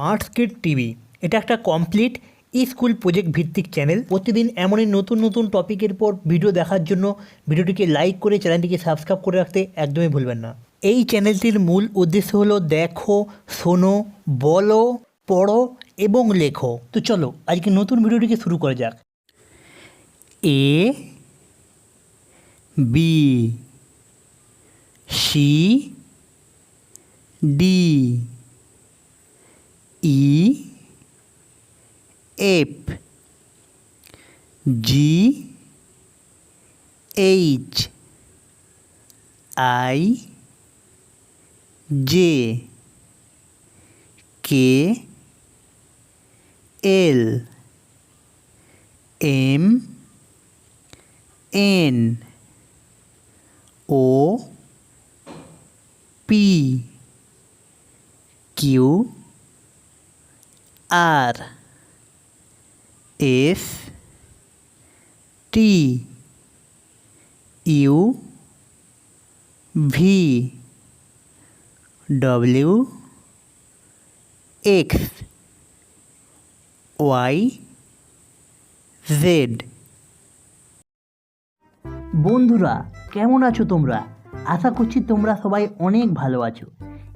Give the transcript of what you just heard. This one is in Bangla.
স্মার্ট স্কিট টিভি এটা একটা কমপ্লিট স্কুল প্রজেক্ট ভিত্তিক চ্যানেল প্রতিদিন এমনই নতুন নতুন টপিকের পর ভিডিও দেখার জন্য ভিডিওটিকে লাইক করে চ্যানেলটিকে সাবস্ক্রাইব করে রাখতে একদমই ভুলবেন না। এই চ্যানেলটির মূল উদ্দেশ্য হলো দেখো, শোনো, বলো, পড়ো এবং লেখো। তো চলো, আজকে নতুন ভিডিওটিকে শুরু করা যাক। A B C D E ape G H I J. K L M N. O P. Q. R S T U V W X Y Z. বন্ধুরা, কেমন আছো তোমরা? আশা করছি তোমরা সবাই অনেক ভালো আছো।